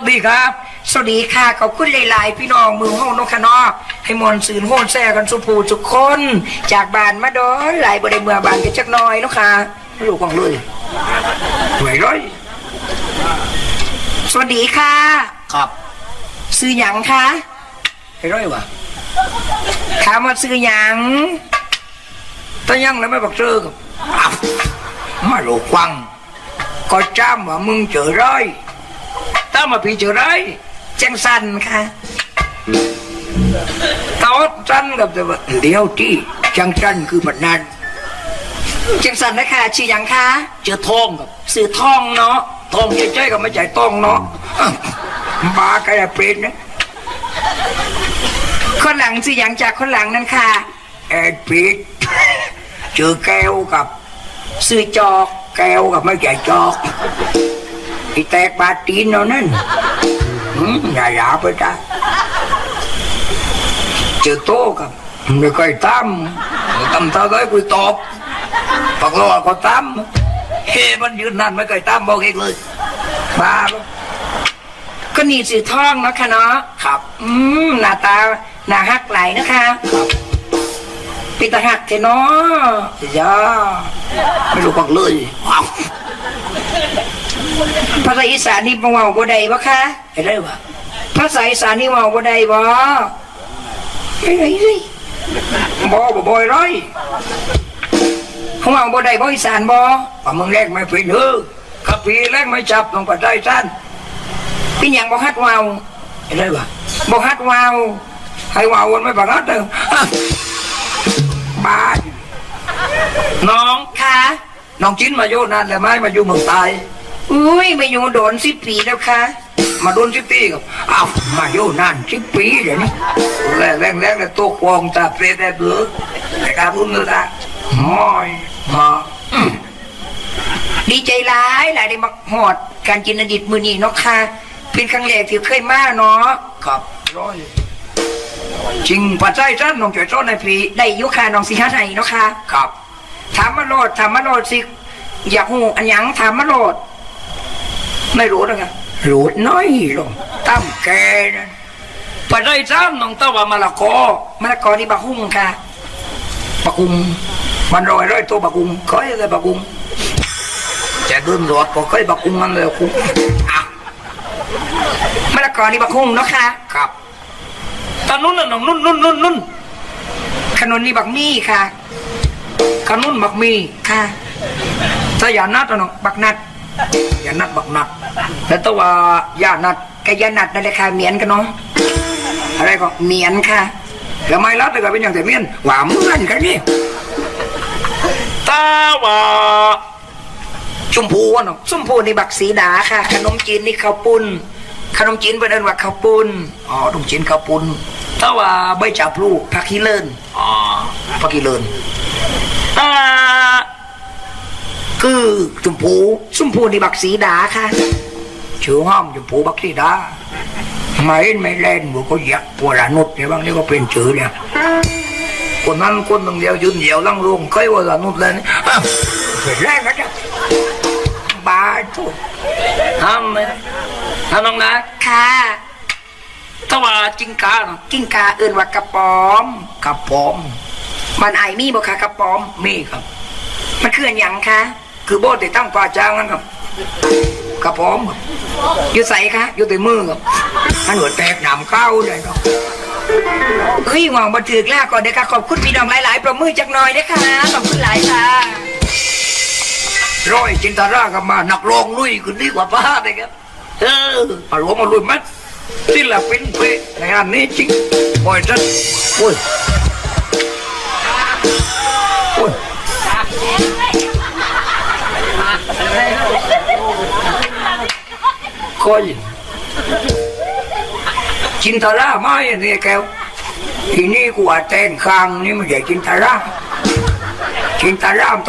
สวัสดีครับ สวัสดีค่ะ ขอบคุณหลาย ๆ พี่น้องมือห้องนกขนอให้มวลสื่นโหนแซ่กันสุภูทุกคน จากบ้านมาโดนหลายบริเมืองบ้านกันจักหน้อยเนาะค่ะลูกของเลยหวยร้อยสวัสดีค่ะ ครับซื้อหยังคะไอ้ร้อยวะถามว่าซื้อหยังตายังแล้วไม่บอกเจอกับอ้าวมาลูกควัง ก็จ้ำว่ามึงเจอร้อย ถ้ามาพี่เจอร้อยจังสันค่ะตอดสันกับแต่ว่าเดียวที่จังสันคือมันนั้นจังสันนะคะชื่อยังคะเจอทองครับสื่อทองเนาะทองใจใจกับไม่ใจทองเนาะอ้าวบ้าก็ได้เป็นนะคนหลังสิอย่างจากคนหลังนั่นค่ะแอดปิดเจอแก้วกับซื้อจอกแก้วกับไม่ใจจอก ไอ้แตกบาดตีนเนาะนั่นอย่าหยาไปจ้าเจอโตกับไม่ค่อยตั้มตั้มเท่าไรกูตอบปักรอก็ตั้มเฮ้มันยืนนั่นไม่เคยตามบอกเองเลยบ้าก็นี่สื่อท่องเนาะคะเนาะครับ อืมหน้าตาหน้าฮักไหลนะคะปิดตาหักเทนาะย่าไม่รู้บอกเลย ภาษาอีสานนี่บ่เว้าบ่ได้บ่คะเห็นได้บ่ภาษาอีสานนี่เว้าบ่ได้บ่เฮ้ยเฮ้ยบ่บ่บ่อยร้อยเขาเอาบ่ได้บ่อีสานบ่ว่ามึงแรกไม่เป็นเออขับปีแรกไม่จับต้องปัดได้สั้นเป็นอย่างบ่ฮัดวาวเห็นได้ปะบ่ฮัดวาวให้วาวมันไม่บังคับเด้ออะบาดน้องค่ะน้องจิ้นมาอยู่นานแล้วไหมมาอยู่เมืองไทย อุ้ยมาอยู่โดนสิบปีแล้วค่ะ มาโดนสิบปีกับอ้าวมาอยู่นานสิบปีเดี๋ยวนี้แรงแรงแรงเลยตัวควงตาเปรตได้เบื่อไอ้การพุ่นเลยนะมอยมาอืมดีใจร้ายหลายได้มาหอดการกินอดีตมือนี้เนาะค่ะ เป็นครั้งแรกที่เคยมาเนาะครับร้อยจริงปัจจัยท่านน้องจ่อยจ้อนในปีได้อยุค่ะน้องสีห้าไทยเนาะค่ะ ครับถามมาโลดถามมาโลดสิอยากหูอันหยังถามมาโลด ไม่รู้นะไงรู้น้อยลงตั้มแกนั่นปัจจัยท่านน้องตะวันมะละกอมะละกอนี่บะหุ่งค่ะปะกุงมันรอยร้อยตัวปะกุงเคยเลยปะกุงจะเดินรถก็เคยปะกุงมันเลยคุงอะมะละกอนี่ปะกุงเนาะค่ะครับตอนนู้นน่ะน้องนุ่นนุ่นนุ่นนุ่นขนนนี่บักมี่ค่ะขนุนบักมี่ค่ะถ้าอย่านัดอะน้องบักนัด อย่านัดบักนัดแล้วตัวว่าอย่านัดกับอย่านัดนั่นแหละค่ะเหมียนกันเนาะอะไรก็เหมียนค่ะแล้วไม่รัดเลยก็เป็นอย่างแต่เมียนหว่าเหมือนกันนี่ตาว่าชมพูวะเนาะชมพูนี่บักสีดาค่ะ ขนมจีนนี่ข้าวปุ้นขนมจีนเป็นเอินว่าข้าวปุ้นอ๋อขนมจีนข้าวปุ้นตาว่าใบจับลูกผักขี้เลินอ๋อผักขี้เลินตา คือชมพูชมพูนี่บักสีดาค่ะชื่อห้อมชมพูบักสีดาไม่ไม่เล่นบุก็อยากปวดนุษเนี่ยบางนี่ก็เป็นชื่อเนี่ยคนนั้นคนหนึ่งเดียวยืนเดียวลังลงเคยว่าละนุษเลยอ้าวเป็นแรกนะจ๊ะบาทุกทำเลยทำน้องนะค่ะถ้าว่าจิงกาเนาะจิงกาเอื่นว่ากระป๋อมกระป๋อมมันไอมีบ่คะกระป๋อมมีครับ มันคืออนหยังคะ คือโบสถ์ที่ตั้งกว่าจางนั่นครับกระป๋อมครับอยู่ใส่คะอยู่แต่มือครับมันหัวแตกหนามเข้าเลยครับเฮ้ยหวังบันทึกล่าก่อนเด็กค่ะขอบคุณพี่น้องหลายๆประมือจักหน่อยเด้อค่ะขอบคุณหลายค่ะร้อยจินตารากับมาหนักรองลุยคุณดีกว่าป้าเลยครับเอออารมณ์มาลุยมัดศิลปินเป๊ะในงานนี้จริงปล่อยจัดโอ้ย คอยจินตราไม่เนี่ยแกวทีนี้กูว่าแตนข้างนี่ไม่ใช่จินตราจินตรามต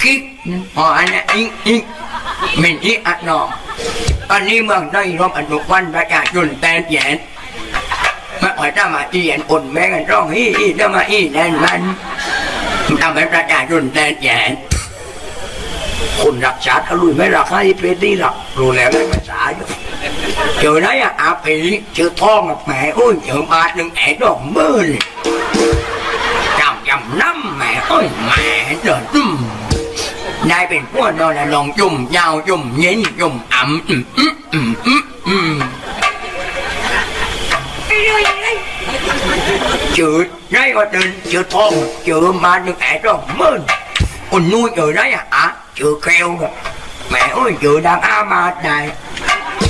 ขออะนามประคุณเลยน้องอ่าแกกำอะพอกับผีอำอุ้ยเฉยๆไปเนี่ยสวัสดีนะอะครับเจอได้อะเดินอ่อนว่ายิ่งอิ่งยิ่งมาเป็นอีอัดนองอะมาเป็นอีอัดไม่อ่านเป็นอีอัดนองเอ้ยให้ร้อยก็ว่าเรามาเป็นอีอันนี้ฮิพลวงคิกอ๋ออันนอตอนนี้เมืองได้ร่วมอนุวันประชาชนแต่แยนมาอ่อยถ้ามาอีแยนอ่นแม่กันร้องฮีฮีถ้ามาอีแนนมันทำให้ประชาชนแต่แยนคนรักชาติลุยไม่รักให้เป็นที่รักรู้แล้วได้ภาษาอยู่เจอไหนอะอาปีเจอทองกับแม่โอ้ยเจอบาหนึ่งแอดอกมื่อเลยจำจำน้ำแม่โอ้ยแม่เดินตึ้ม นายเป็นพวกนอนลองจุ่มยาวจุ่มเย็นจุ่มอ่ำอืมอืมอืมอืมอืมจืดได้ก็เดินจืดทองจืดมาหนึ่งแอะร้องมื่นคน nuôi จืดได้อะอะจืด keo rồi mẹ ơi จืด đang a ma này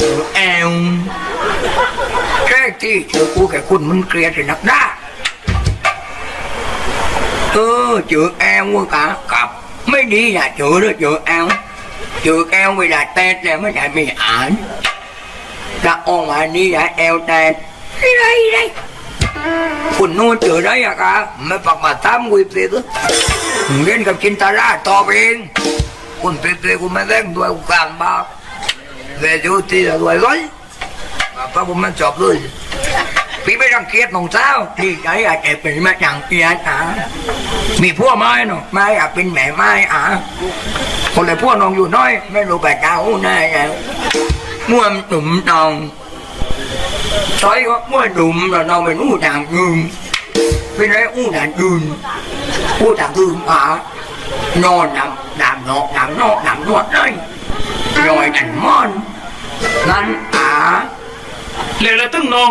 จืด eo cái gì จืด của cái con mình kia thì nặng đá เออเจอแอลว่ะกะกับไม่ดีอย่าเจอเลยเจอแอลเจอแอลเวลาแตดแล้วไม่ได้ไม่อ่านจะออกมานี่อย่าแอลแตดอะไรอะไรคุณนู่นเจอได้อะกะไม่ปักมาตามกุยเปรตเล่นกับจินตาราต่อไปเองคุณเปรตคุณไม่เล่นด้วยกลางบ้าเวจูตีด้วยร้อยป้าผมมันจบเลย พี่ไม่รังเกียจน้องสาวที่ใจอาจจะเป็นแม่จังเกียจอะมีพวกไม้เนาะไม้อยากเป็นแม่ไม้อะคนเลยพวกน้องอยู่น้อย ไม่รู้แบบเจ้าแน่แล้วม่วนดุ่มนองใช่ก็ม่วนดุ่มแล้วน้องเป็นอู้ด่างยืนเป็นไรอู้ด่างยืนอู้ด่างยืนอะนอนดำดำนอกดำนอกดำนวดเลยรอยดันมอนนั่นอะ เลยแล้วตึ้งนอง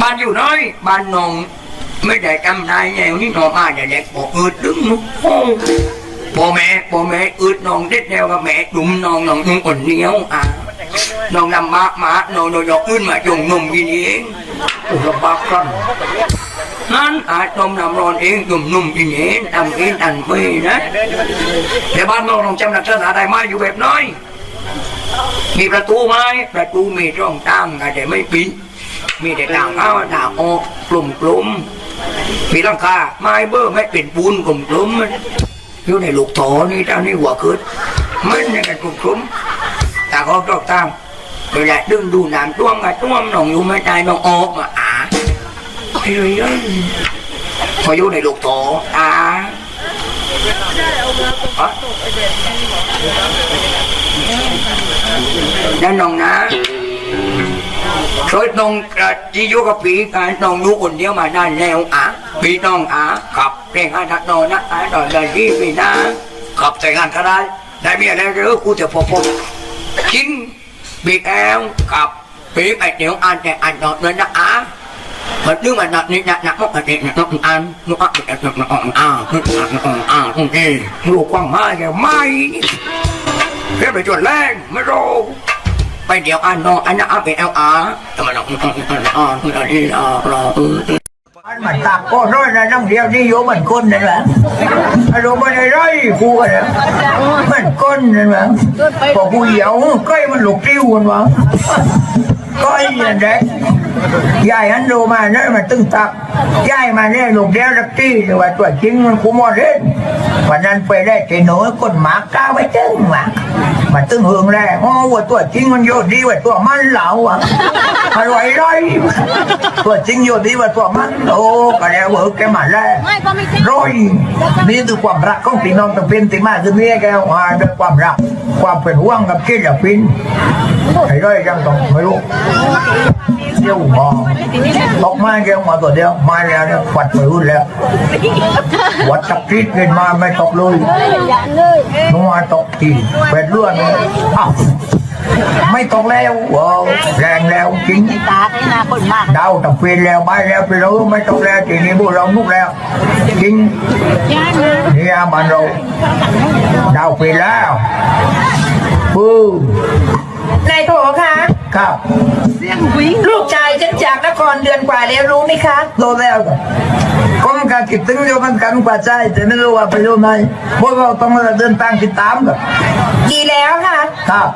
บ้านอยู่น้อยบ้านนอง ไม่ได้จำได้แนวนี้นอนมาแต่เด็กบอกอืดดึงนุกโอ้พ่อแม่พ่อแม่อืดนองเด็ดแนวกับแม่ดุมนองนองนุ่งอ่อนเหนียวอะนองนำมาหมานองนองยกอื่นมาจงนมกินเองโอ้ลำบากกันนั้นอาจนมนำร้อนเองจุ่มนุ่มกินเองทำเองทันไม่นะแต่บ้านนองนองจำหลักษณะได้ไหมาอยู่แบบน้อย มีประตูไหมประตูมีช่องตั้งแต่ไม่ปิดมีแต่ต่างเข้าต่างออกกลุ่มกลุ่มมีลังคาไม้เบอร์ไม่เป็นปูนกลุ่มกลุ่มมันอยู่ในลูกโถนี่เจ้านี่หัวขึ้นมันในกันกลุ่มกลุ่มแต่เขาต้องตามเวลาดึงดูน้ำต้วมกับต้วมหนองอยู่ไม่ได้หนองออกมาอ่าเฮ้ยเฮ้ยพออยู่ในลูกโถอ่าอะ นั่นน้องนะช่วยน้องกระที่อยู่กับปีการน้องอยู่คนเดียวมาได้แล้วอะปีน้องอะกับเพลงอาทัดนอนนะอะตอนได้ที่ปีนะกับแต่งงานก็ได้ได้เมียแล้วหรือกูจะพบพบจริงปีแอลกับปีไอเดียวอ่านแต่อ่านนอนเลยนะอะมันนึกมันนักนี่นักนักมากเด็กนักนักอ่านนักอ่านนักนักนักอ่านอ่านอ่านอ่านโอเคลูกกว้างมากแกไม่ เพื่อไปจนแรงไม่รู้ไปเดี๋ยวอ่านนออันนั้นอ่าเป็นเอลอาร์แต่มันอ่านอ่านอ่านอ่านอ่านรออันมันตักก็ร้อยนะน้องเดียวนี่โยมันก้นนั่นแหละอารมณ์มันไอ้ร้อยกูกันนะมันก้นนั่นแหละพอกูเหี่ยวใกล้มันหลกติ้วกันวะ ก็อยนั่นแหละยายอันโดมาเนี่ยมันตึงตักยายมาเนี่ยหลกเดียวรักตี้แต่ว่าตัวจริงมันกูมอดเล่นวันนั้นไปได้เจโน้ก้นหมาก้าวไปตึงว่ะ มันตึงเฮืองแรกโอ้ว่าตัวจริงมันโยดีกว่าตัวมันเหลาอะอร่อยร้อยตัวจริงโยดีกว่าตัวมันโอ้ก็แล้วเวิร์กแกมาแล้วไม่ก็ไม่ใช่ร้อยนี่คือความรักของพี่น้องต้องเป็นที่มาคือเนี่ยแกว่าด้วยความรักความเป็นห่วงกับคิดกับฟินไอ้ร้อยยังต้องไม่รู้ เดียวพอตกมาแกมาตัวเดียวมาแล้วเนี่ยปัดไปรุ่นแล้ว วัดตะกิดเงินมาไม่ตกเลยอย่างเลยนัวตกทีเป็นเรื่องอ้าวไม่ตกแล้วว้าวแรงแล้วจริงตาที่นาคนมากดาวตะเพียนแล้วไม่แล้วไปรู้ไม่ตกแล้วทีนี้พวกเราลุกแล้วจริงเนี่ยมันเราดาวเพียนแล้วปื้นายโถค่ะ ครับลูกชายฉันจากนครเดือนกว่าแล้วรู้ไหมคะโตแล้วครับผมก็คิดถึงโยมันกันกว่าใจแต่ไม่รู้ว่าไปอยู่ไหนเพราะเราต้องมาเดินทางติดตามครับดีแล้วค่ะครับ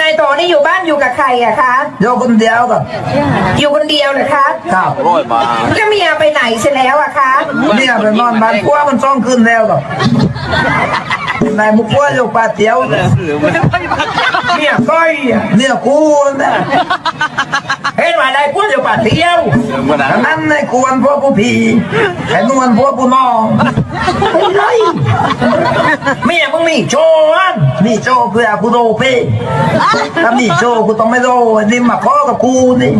นายโตนี่อยู่บ้านอยู่กับใครอะคะโยคนเดียวครับอยู่คนเดียวเหรอคะครับแล้วเมียไปไหนเสียแล้วอะคะเนี่ยไปนอนบ้านพัวมันซ่องขึ้นแล้วครับ นายมุกพัวอยู่ป่าเตียวเนี่ยก้อยเนี่ยกูนะเห็นว่านายพัวอยู่ป่าเตียวนั่นนายกวนพวกผู้ผีไอ้นวลพวกผู้น้องเป็นไรเมียมึงมีโชว์อันมีโชว์เพื่อกูโดเป้ถ้ามีโชว์กูต้องไม่โดนี่มาข้อกับกูนี่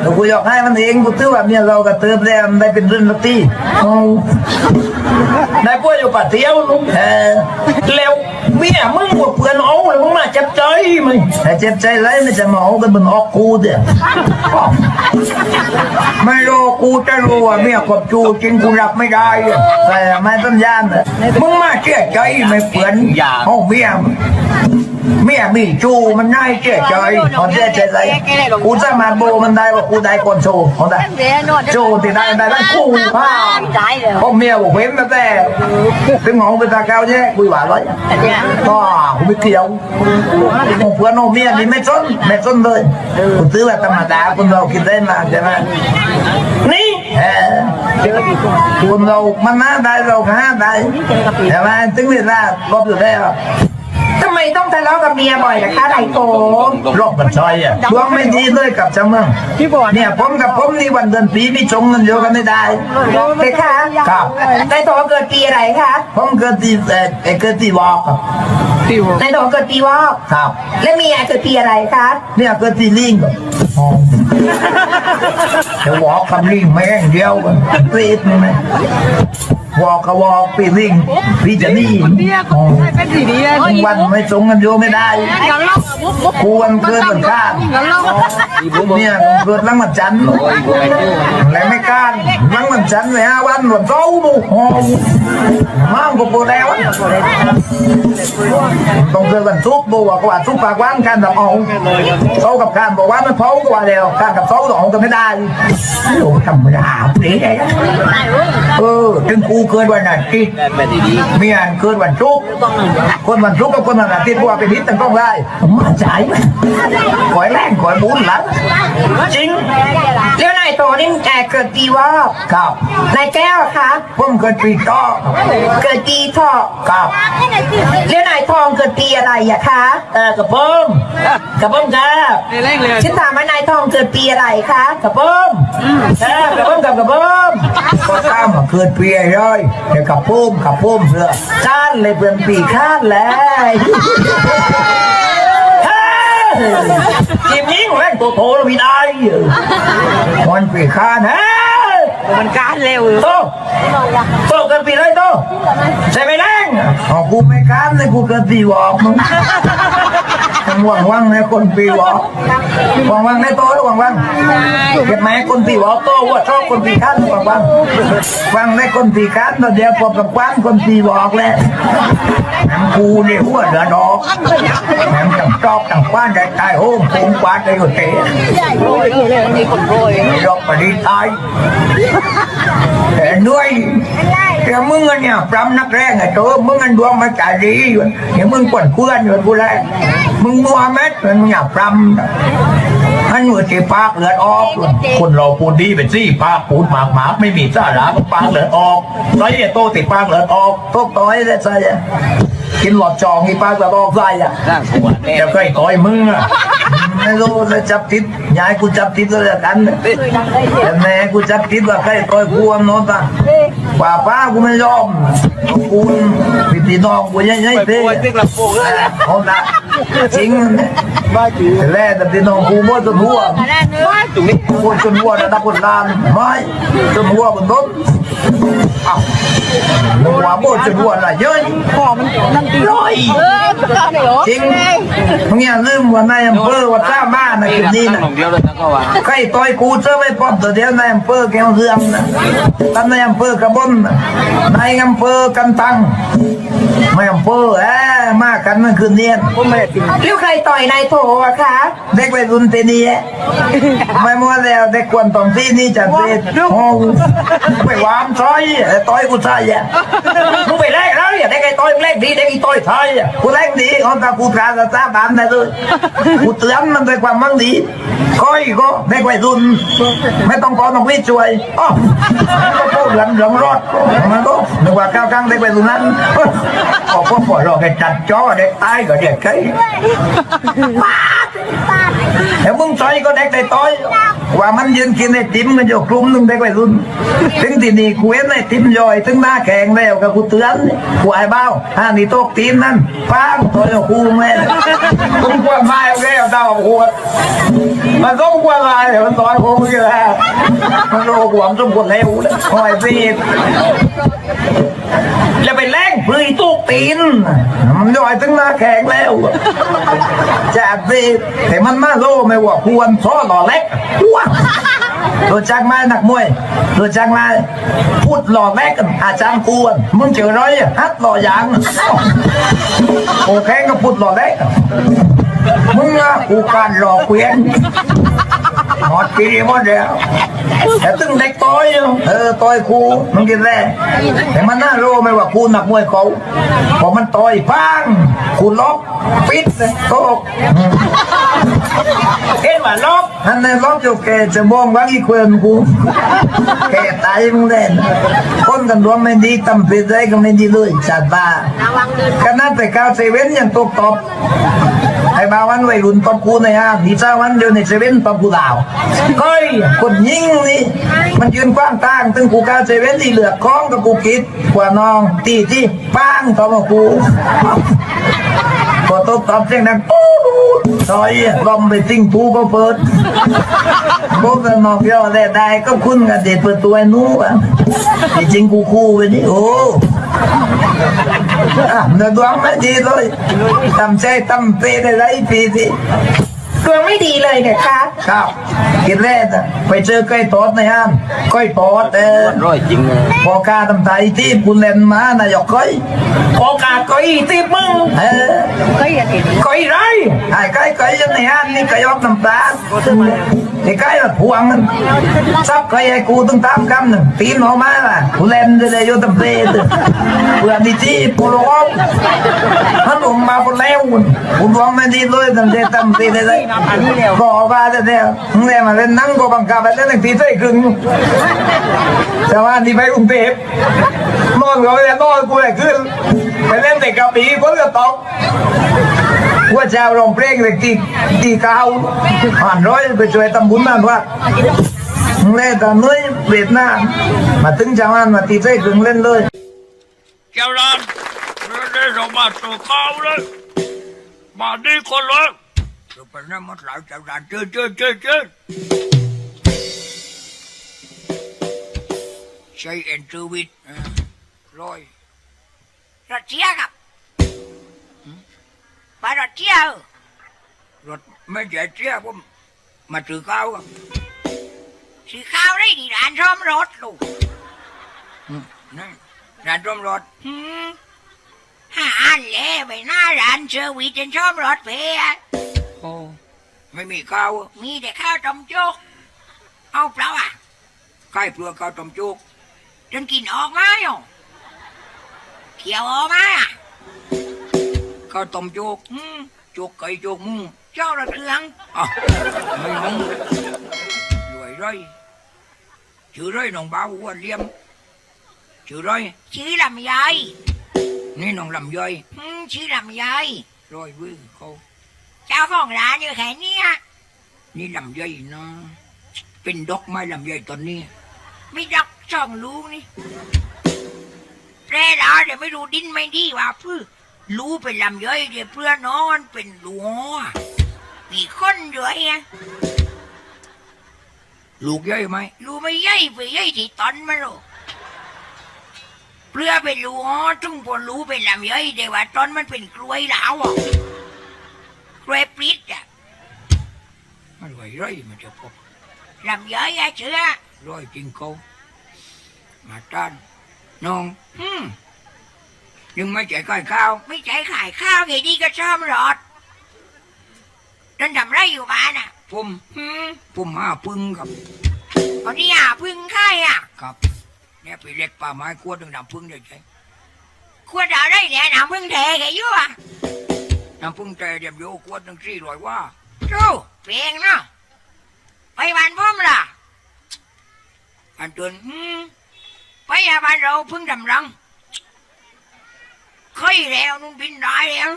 แล้วกูอยากให้มันเองกูตื้อแบบเนี้ยเราก็เติมแล้วมันได้เป็นเรื่องลักตี้เอานายป่วยอยู่ป่าเที่ยวลุงเออแล้วเมียมึงว่าเพื่อนเอาแล้วมึงมาเจ็บใจไหมแต่เจ็บใจไรไม่จะมาเอากันบนออกกูเด้อไม่รู้กูจะรู้ว่าเมียกบจูจริงกูรับไม่ได้อะแต่ไม่ต้นยานอะมึงมาเชื่อใจไม่เพื่อนเอาเมียมึง เมียมีจูมันน่าเชื่อใจเขาเชื่อใจไรกูสามารถโบมันได้ว่ากูได้ก่อนโชว์เขาได้เดี๋ยวนวดโชว์ที่ได้ได้ได้คู่ผ้าตายเลยพอเมียบอกเว้นมาแต่ถึงหงไปตาเก้าเนี่ยคุยหวานเลยก็กูไม่เกี่ยวของเพื่อนของเมียนี่ไม่สนไม่สนเลยกูซื้อแบบธรรมดาคนเราคิดได้มาใช่ไหมนี่เออคนเรามันน่าได้เราก็ห้าได้ใช่ไหมถึงเวลารอบอยู่แล้วทำไม ต้องทะเลาะกับเมียบ่อยล่ะคะนายโตโรคบัญชอยอะดวงไม่ดีเลยกับเจ้าเมืองเนี่ยผมกับผมนี่วันเดือนปีไม่ชงกันเดียวกันไม่ได้เลยคะครับนายโตเกิดปีอะไรคะผมเกิดที่เอ่อเอ่อเกิดที่วอกครับนายโตเกิดปีวอกครับ และเมียเกิดปีอะไรคะเนี่ยเกิดที่ลิงครับอ๋อเดี๋ยววอกกับลิงแม่งเดียวกันเปรตนี่ไหมวอกกับวอกปีลิงพี่จะนี่อ๋อเป็นสีเดียวันไม่ชงกันโยไม่ได้กันลอกบุ๊บบุ๊บ กูวันเกิดวันข้ามกันเนี่ยเกิดลังมันจันทร์แล้วไม่ก้ารลังมันจันทร์เลยฮะวันวันเสาร์ดูโอ้ยมั่งก็ปวดแล้วต้องเกิดวันทุกข์ดูว่าก็ว่าทุกปากว่างกันแบบเอาเสากับการบอกว่ามันเผากว่าแล้วการกับเสาต้องกันไม่ได้โอ้ธรรมดาเนี่ยเออถึงกูเกิดวันอาทิตย์เมียนเกิดวันศุกคนวันศุกกับคนวันอาทิตย์พวเป็นนิดตั้งต้องได้ผมมาจ่ายไหมขอยแรงขอยบุญหลังจริงแล้วนายโตนี่แกเกิดปีวอกครับนายแก้วอะคะผมเกิดปีต่อเกิดปีเถาะครับแล้วนายทองเกิดปีอะไรอะคะเออกับผมกับผมครับฉันถามว่านายทองเกิดปีอะไรคะกับผมครับกับผมกับกับผมก็ตามมาเกิดปีอะไรเลยเดี๋ยวกับผมกับผมเพื่อจ้านเลยเป็นปีข้านเลย ทีมยิงแม่งตัวโตแล้วไม่ได้มันปีข้านฮะมันการเร็วโตโตเกิดปีอะไรโตใช่ไหมแรงอ๋อกูไม่ข้านเลยกูเกิดปีวอกมึง ว่างว่างๆนะคนปีวอกว่างว่างๆในโต๊ะว่างว่างเก็บไม้คนปีวอกโต๊ะว่าชอบคนปีคันว่างว่างว่างในคนปีคันตอนเดียวพบกับกว้างคนปีวอกแล้วแหมกูเนี่ยหัวเดือดอกแหมจังจอกจังกว้านได้ตายโฮมผมกวาดได้ก็เตะโรยเลยมีคนโรยดอกปริตายแต่ด้วย แต่มึงอะเนี่ยปรำนักแรงไอ้ตัวมึงอันดวงมาจ่ายดีอยู่เนี่ยมึงปวดเพื่อนอยู่กูแลมึงมัวเม็ดมึงอย่าปรำ อันหัวจีปากเลือดออก คนเราปูนดีเป็นซี่ปากปูนหมากหมากไม่มีสาระก็ปากเลือดออกไรเนี่ยโตติดปากเลือดออกพวกต้อยได้ใส่อะกินหลอดจองอีปากเลือดออกใส่อะร่างหัวแน่จะเคยต่อยมึงอะไม่รู้จะจับติดยายกูจับติดแล้วกันแต่แม่กูจับติดว่าใครต่อยกูอันโน้นตาป้าป้ากูไม่ยอมกูพี่พี่น้องกูยังยังเต้ปวดตึก ลำโพงเลยเอาละจริงแต่แรกแต่พี่น้องกูบ่จนหัวตรงนี้กูจนหัวระดับคนลานไม่จนหัวบนต้นอ้าวหัวบ่จนหัวอะไรเยอะหอมมันนั่นตีร้อยเออการเหรอจริงมึงอย่าลืมว่านายอำเภอวัดท่าบ้านนะคืนนี้ตั้งนะหลงเดียวเลยนะก็ว่าใครต่อยกูเจอไม่พบตัวเดียวนายอำเภอแก้วเรืองนะท่านนายอำเภอกระบนนะนายอำเภอกันตังนายอำเภอเอ้ย มากันมันคืนเนียนผมไม่ได้กินเรียกใครต่อยนายโถอะคะเด็กวัยรุ่นเตนี่แหละไม่มัวแล้วเด็กกวนตองที่นี่จัดเด็ดโอ้ไปวามซอยไอ้ต้อยกูใช่อะมึงไปแรกแล้วเนี่ยเด็กไอ้ต้อยมึงแรกดีเด็กไอ้ต้อยใช่อะกูแรกดีเขาตากูตราตาบานได้เลยกูเตือนมันด้วยความมั่งดีก้อยก็เด็กวัยรุ่นไม่ต้องขอต้องวิช่วยอ๋อก็พูดหลังหลังรอดมันก็นึกว่าก้าวกลางเด็กวัยรุ่นนั้นขอพ่อปล่อยรอให้จัดจ้อเด็กตายก็เด็กไก่แต่มึงซอยก็เด็กได้ต้อยว่ามันยืนกินไอติมกันอยู่กลุ่มนึงเด็กวัยรุ่นถึงที่นี่กูเห็นไอติมย่อยถึงหน้าแข็งแล้วก็กูเตือนกูไอ้เบ้าอ่านี่โต๊ะตีนนั่นป้างตัวอยู่กูแม่มึงกวนไม้เอาแก้วเต้ากูมันต้องกวนไม้เดี๋ยวมันต่อยกูมึงแล้วมันโลกหวมสมควรแล้วเลยโอ้ยสิแล้วไปแร งพื้นตุ๊กตีนมันย่อยถึงหน้าแข็งแล้วจากสิแต่มันมาโลไม่ว่าควรซ้อหล่อเล็กว้ารู้จักไหนักมวยรู้จักไหมพูดหล่อเล็กอาจารย์ควรมึงเจอร้อยฮัดหล่อยางโอเคก็พูดหล่อเล็กมึงอะกูการหล่อเกวียนหมดกีหมดแล้ว แต่ตึงเด็กต่อยอยู่เออต่อยครูมึงกินแรกแต่มันน่ารู้ไหมว่าครูหนักมวยเขาพอมันต่อยปังครูล็อกปิดเลยโตกเอ็นว่าลบอันนั้นลบอยู่แกจะมองว่าอีกคนกูแกตายมึงเล่นคนกันรวมไม่ดีตำผิดได้ก็ไม่ดีเลยจัดบ้าขนาดไปก้าวเซเว่นยังตกตบไอ้บาวันวัยรุ่นตบกูในห้างนี่จ้าวันอยู่ในเซเว่นตบกูดาวเฮ้ยคนยิงนี่มันยืนกว้างตั้งตึงกูกาเซเว่นที่เหลือคล้องกับกูคิดกว่าน้องตีที่ป้างตบกูพอตบตบเสียงดังปู๊ดซอยลมไปติ้งปูก็เปิดพวกกันนอกย่อได้ได้ก็คุณกันเด็ดเปิดตัวไอ้นู้อะจริงกูคู่ไปนี่โอ้เนื้อดวงไม่ดีเลยทำใจทำเปได้ไรปีสิ ดวงไม่ดีเลยเนี่ยคะครับกินแรกอะไปเจอก้อยตอดในห้างก้อยตอดเออร้อยจริงเลยพอกาทำไทยที่ปุนเลนมานายกก้อยพอกาก้อยที่มึงเออก็อย่าเห็นก้อยไรไอ้ก้อยก้อยยังในห้างนี่ก้อยออกน้ำตา ลไอ้ก้อยแบบพวงมันซับก้อยไอ้กูต้องตามคำหนึ่งตีนออกมาล่ะกูเล่นจะได้ยศตำเปตเพื่อนดีจีปูร้องมันลงมาปูแล้วปูร้องไม่ดีเลยตั้งแต่ตำเปได้เลยก็ว่าแต่เดียวเนี่ยมาเล่นนั่งก็บังคับไปเล่นตีใส่ครึ่งแต่ว่านี่ไปกรุงเทพนอนก็ไม่ได้นอนกูเลยขึ้นไปเล่นแต่กระบี่ฝนก็ตก ว่าเจ้าร้องเพลงเลยตีตีเก้าผ่านร้อยไปช่วยทำบุญนั่นว่าเล่นแต่เนื้อเวียดนามมาถึงจังหวัดมาตีใส่กึ่งเล่นเลยเจ้าร้านได้เรามาตัวข้าวเลยมาดีคนเลยจะไปนั่งมัดหลายเจ้าร้านเจอเจอเจอเจอใช้เอ็นทูวิตร้อยรัสเซียครับ ไปรัสเซียรถไม่ใช่เจ้าผมมาถือข้าวครับซื้อข้าวได้ดีร้านซ่อมรถลูกอืมนั่นร้านร่มรถหืมหาอันเล่ไปหน้าร้านเซอร์วิสจนซ่อมรถเพะโอ้ไม่มีข้าวมีแต่ข้าวต้มโจ๊กเอาเปล่าอะใกล้เปลือกข้าวต้มจุกจนกินออกมาอยู่เขียวออกมาอะ ข้าวต้มจุกอืมจุกไก่จุกหมูเจ้าระเครื่องอะไม่มึงรวยไรชื่อไรน้องบ่าวอ้วนเลี่ยมชื่อไรชื่อลำไยนี่น้องลำย่อยอืมชื่อลำไยร้อยวิวเขาเจ้าของร้านอยู่แค่เนี้ยนี่ลำย่อยนะ เป็นดอกไม้ลำย่อยตอนนี้ไม่ดักสองลูกนี่แร่ร้านเดี๋ยวไม่รู้ดินไม่ดีว่าเพื่อ รู้เป็นลำไยเดี๋ยวเพื่อนน้องมันเป็นหลัวมีคนด้วยอะลูกย่อยไหมรู้ไม่ใหญ่ไปใหญ่ที่ตอนมันหรอกเพื่อเป็นรู้อ๋อจุงพอรู้เป็นลำไยเดี๋ยวว่าตอนมันเป็นกล้วยแล้วอะกล้วยปลิดอะมันรวยไรมันจะพบลำไยอะเชื่อร้อยจริงเขามาต้านน้องอืม ยังไม่ใจก้อยข้าวไม่ใจขายข้าวไงดีก็ชอบหรอดนั่นทำไรอยู่บ้านอะผมหืมผมหาพึ่งครับตอนนี้อะพึ่งค่ายอะครับเนี่ยไปเล็กป่าไม้กวดถึงน้ำพึ่งได้ใช่ควรจะเอาได้เนี่ยน้ำพึ่งเทแกอยู่อะน้ำพึ่งแต่เดียมโยกวดถึงสี่ร้อยว่าจูเปลงเนาะไปบ้านพ่อมล่ะอันเตือนอืมไปยาบ้านเราพึ่งดำรัง เคยแล้วนุ่นบินได้แล้ว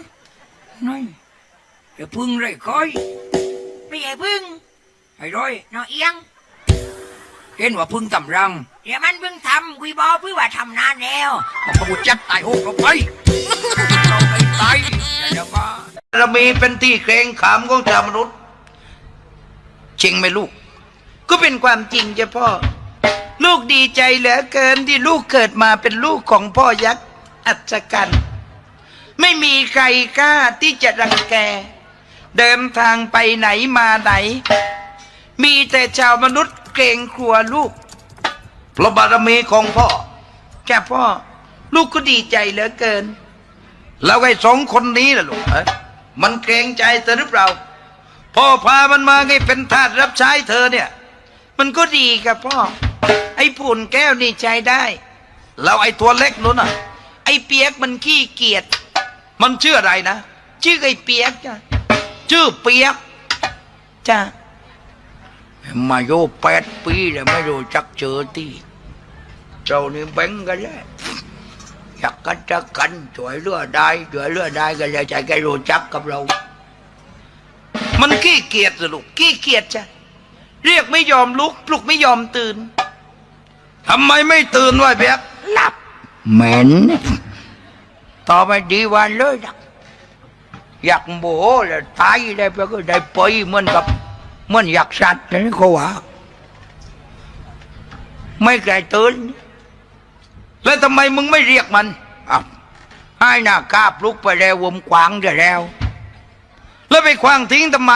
นี่เดี๋ยวพึ่งไรค่อยไม่ใช่พึ่งไอ้ร้อยนอเอียง เห็นว่าพึ่งตำรังเดี๋ยวมันเพิ่งทำคุยบอเพื่อว่าทำนานแล้วเอาขบุจับตายโอ้เราไปเราไปตายอย่าจะมาเรามีเป็นที่เกรงขามของชาวมนุษย์จริงไหมลูก ก็เป็นความจริงจ้ะพ่อ ลูกดีใจเหลือเกินที่ลูกเกิดมาเป็นลูกของพ่อยักษ์อัศกัณฐ์ ไม่มีใครกล้าที่จะรังแก เดินทางไปไหนมาไหน มีแต่ชาวมนุษย์เกรงกลัวลูก เพราะบารมีของพ่อแค่พ่อ ลูกก็ดีใจเหลือเกิน แล้วไอ้สองคนนี้ล่ะลูกเอ้มันเกรงใจเธอหรือเปล่า พ่อพามันมาให้เป็นทาสรับใช้เธอเนี่ย มันก็ดีครับพ่อ ไอ้ผุ่นแก้วนี่ใจได้ แล้วไอ้ตัวเล็กนู้นน่ะ ไอ้เปียกมันขี้เกียจ มันชื่ออะไรนะชื่อไอ้เปียกจ้ะชื่อเปียกจ้ะมาโยแปดปีแล้วไม่รู้จักเจอที่เจ้านี่แบ่งกันแล้วอยากกันจะกันช่วยเลือได้ช่วยเลือได้กันแล้วใจแกรู้จักกับเรา มันขี้เกียจสิลูกขี้เกียจจ้ะเรียกไม่ยอมลุกปลุกไม่ยอมตื่นทำไมไม่ตื่นวะเปียกหลับเหม็น ต่อไปดีวันเลยนะอยากโมโหแล้วตายได้ไปก็ได้ไปเหมือนกับเหมือนอยากสัตว์นี่เขาว่าไม่ไกลตื่นแล้วทำไมมึงไม่เรียกมันอ้าวให้หน้ากาปลุกไปแล้ววมขวางจะแล้ว แล้วไปควางทิ้งทำไม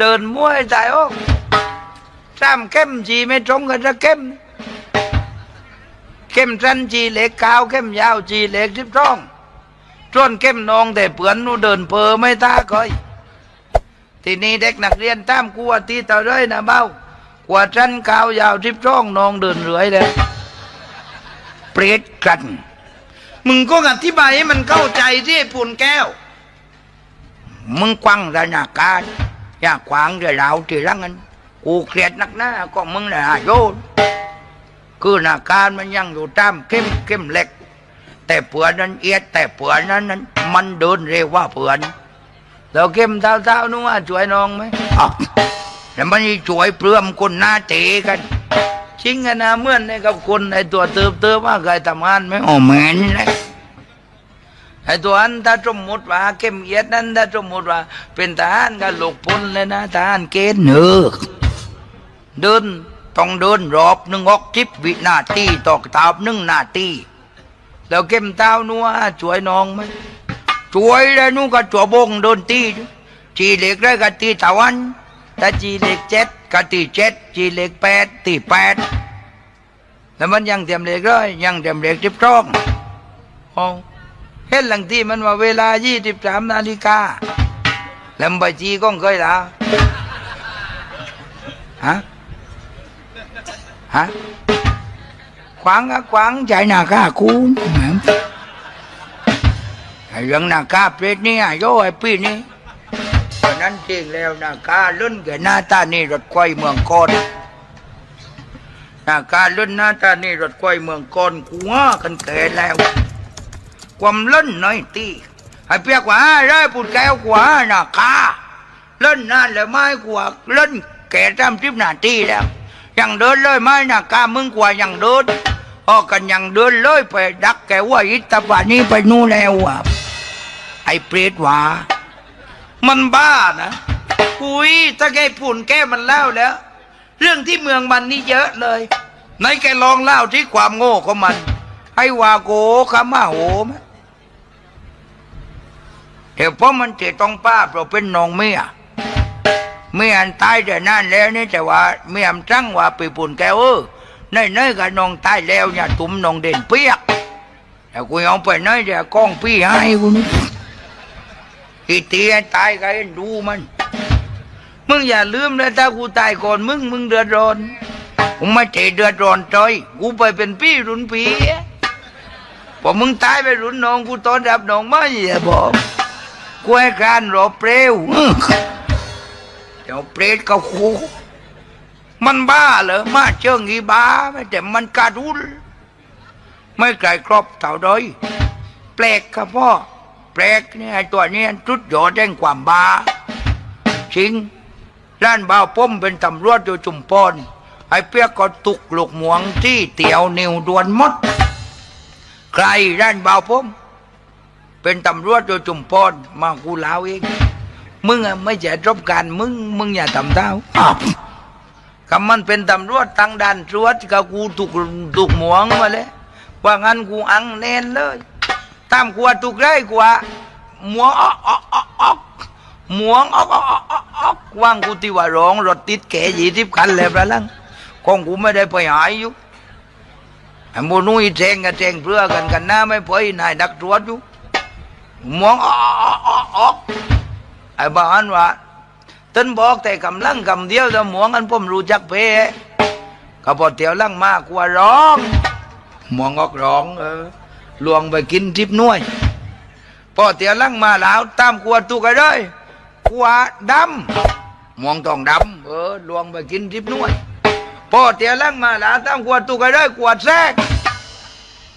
เดินมั่วให้ตายโอ้สามเข้มจีไม่ตรงกันสักเข้ม เข้มสั้นจีเล็กก้าวเข้มยาวจีเล็กสิบช่องส่วนเข้มนองแต่เปือนนู่เดินเพอไม่ตาก้อยทีนี้เด็กนักเรียนตามกูว่าตีต่อเลยนะเบ้ากว่าสั้นก้าวยาวสิบช่องนองเดินเรื่อยเลยเปรตกันมึงก็อธิบายให้มันเข้าใจที่ปุ่นแก้ว มึงกวังระนาการอย่าขวางจะเราทีหลังนั้นกูเกลียดนักหน้าก็มึงแหละโยน คือหนาการมันยังอยู่ตามเข้มเข้มเล็ก แต่เปือนนั้นเอียดแต่เปือนนั้นนั้น มันเดินเร็วว่าเปือนแล้วเข้มเท้าๆนู้ว่าช่วยน้องไหมอะแล้วมันช่วยเปลือมคนหน้าเตะกันชิงกันนะเมื่อนในกับคนไอตัวเติบเติบว่าเคยทำงานไหมโอ้แม่นเลยไอตัวอันถ้าสมมติว่าเข้มเอียดนั้นถ้าสมมติว่า เป็นทหารก็หลกพลเลยนะทหารเกณฑ์เนื้อเดิน ต้องเดินรอบหนึ่งออกทิพวินาทีต่อตามหนึ่งนาทีแล้วเข้มเท้านู้ว่าช่วยน้องไหมช่วยแล้วนู่นก็จัวบงโดนตีจีเหล็กได้ก็ตีตะวันถ้าจีเล็กเจ็ดก็ตีเจ็ดจีเหล็กแปดตีแปดแล้วมันยังเตรียมเล็กเลยยังเต็มเหล็กทิพช่องโอ้เห็นหลังที่มันว่าเวลายี่สิบสามนาฬิกาแล้วมันไปจีก้องเคยละฮะ ฮะขวางก็ขวางใจหน้าข้าคูแหมไอ้เรื่องหน้าข้าเปรนี่อะโยไอ้ปีนี่เพราะนั้นจริงแล้วหน้าข้าลุ่นแก่หน้าตานี่รถไฟเมืองกอนหน้าข้าลุ่นหน้าตานี่รถไฟเมืองกอนกูว่ากันแก่แล้ว ความเล่นน้อยตีไอ้เปียกว่าได้พูดแก้วกว่าหน้าข้าเล่นนานแล้วไม่กว่าเล่นแก่จำทิพนาทีแล้ว ยังเดินเลยไม่น้าข้ามึงกว่ายังเดินพอกันยังเดินเลยไปดักแกว่าอิตาบานี้ไปนู่นแล้วอะไอ้เปรตว่ามันบ้านะคุยถ้าแกผุ่นแก้มันเล่าแล้ว เรื่องที่เมืองมันนี่เยอะเลยไหนแกลองเล่าที่ความโง่ของมันให้วาโกขามาโหมเดี๋ยวพ่อมันจะต้องป้าเพราะเป็นน้องเมีย เมียอันตายแต่นั่นแล้วนี่แต่ว่าเมียมนจังว่าไปปุ่นแกวเออในในกับน้องตายแล้วเนี่ยตุ้มน้องเด่นเปียกแต่กูเอาไปไหนเดี๋ยวกล้องพี่ให้กูนี่อีตีให้ตายก็เห็นดูมัน มึงอย่าลืมนะถ้ากูตายก่อนมึงมึงเดือดร้อนกูไม่ใช่เดือดร้อนจอยกูไปเป็นพี่รุ่นพี่พอมึงตายไปรุ่นน้องกูตอนรับน้องไม่อย่าบอกกูให้การรอเปลว เดี๋ยวเปรตกับกูมันบ้าเหรอมาเชิงอีบ้าไม่แต่มันการุลไม่ไกลครอบเท่าใดแปลกครับพ่อแปลกเนี่ยตัวเนี้จุดยอดแห่งความบ้าจริงร้านบ่าวป้มเป็นตำรวจอยู่จุมพรไอ้เปียกก็ตุกลูกหมวงที่เตียวนิวดวนมดใครร้านบ่าวป้มเป็นตำรวจอยู่จุมพรมากูลาวเอง มึงอะไม่ใช่รบการมึงมึงอย่าทำเท้าอ้าวคำมันเป็นตำรวจตั้งด่านตรวจกับกูตุกตุกหมวงมาเลยว่างั้นกูอังแน่นเลยตามกลัวตุกได้กว่าหมวงออกออกออกออกหมวงออกออกออกออกออกว่างกูที่ว่าร้องรถติดแก่ยี่สิบคันแล้วประลังของกูไม่ได้ไปหายอยู่ไอ้โมนุยแทงกันแทงเพื่อกันกันหน้าไม่ไปนายดักตรวจอยู่หมวงออกออกออกออก ไอ้บ้านว่าต้นบอกแต่กำลังกำเดียวแต่หมวงกันผมรู้จักเพก็พอเตียวลังมากกว่าร้องหมวงออกร้องเออลวงไปกินทิพน้วยพอเตียวลังมาแล้วตามกวตุกเลยกวาดดำมองทองดำเออลวงไปกินทิพย์นวดพอเตียวลังมาแล้วตามกวตุกเลยกวาดแทรก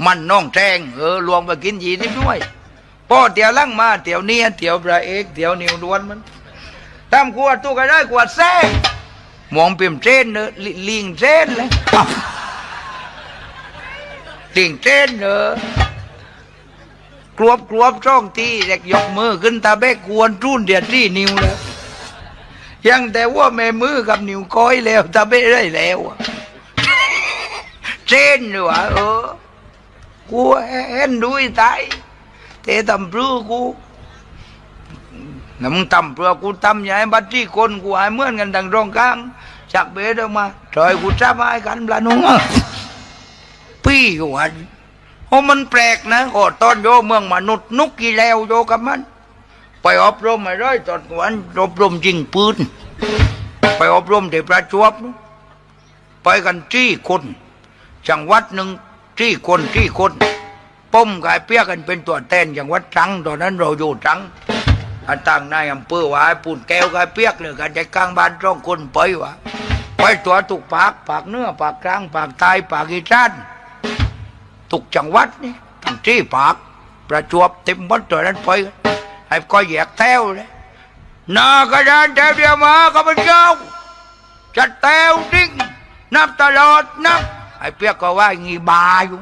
มันน้องแทงเออลวงไปกินยีทิพย์นวด พอเตียวลังมาเตียวเนียเตียวพระเอกเตียวนิวดวนมันตามกวดตุกไอ้เลยกวาดแทรกมองเปี่ยมเทรนเนอะลิงเทรนเลยลิงเทรนเนอะกรวบกรวบช่องที่เด็กยกมือขึ้นตาเบกกวนรุ่นเดียดที่นิ้วแล้วยังแต่ว่าแม่มือกับนิ้วก้อยแล้วตาเบกได้แล้วเช่นหรือวะเออกูเห็นด้วยตาย แต่ตำปลือกูน้ำมึงตำเปลือกูตำใหญ่บัตรที่คนกูหายเหมือนกันดังรองกลางจากเบสออกมาถอยกูจับให้กันปลานุ่งพี่กูวันโอ้มันแปลกนะก็ตอนโยเมืองมนุษย์นุกกี่แล้วโยกับมัน ไปอบรมมาร้อยตอนวันอบรมยิงปืนไปอบรมที่ประจวบ ไปกันที่คน จังหวัดหนึ่งที่คนที่คน ป้มกายเปียกกันเป็นตัวแทนจังวัดตรังตอนนั้นเราอยู่ตรังอาตั้งนายอำเภอว่าให้ปูนแก้วกายเปียกเลยกันใจกลางบ้านร้องคนไปวะไปตัวตุกปากปากเนื้อปากกลางปากใตายปากอีสานทุกจังหวัดนี่ทั้งที่ปาก ประจวบเต็มวัดตัวนั้นไปให้ก็แยกแถวเลยนากระดานแถวเดียวมาก็เป็นเจ้าจัดแถวดิ้งนับตลอดนับไอ้เปียกก็ว่างี้บาอยู่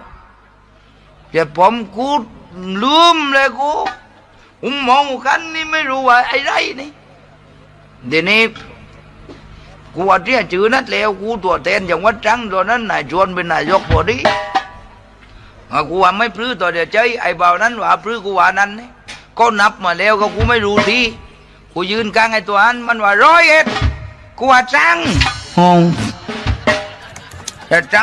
แต่ผมกูลืมเลยกูผมมองกันนี่ไม่รู้ว่าไอ้ไรนี่เดี๋ยวนี้กูว่าเรียกชื่อนัดแล้วกูตัวแทนจังหวัดตรังตัวนั้นนายชวนเป็นนายกพอดีอะกูว่าไม่พลื้ตัวเดียวใจไอ้เบานั้นว่าพลื้กูว่านั้นนี่ก็นับมาแล้วก็กูไม่รู้ทีกูยืนกลางไอ้ตัวนั้นมันว่าร้อยเอ็ดกูว่าจังแต่จัง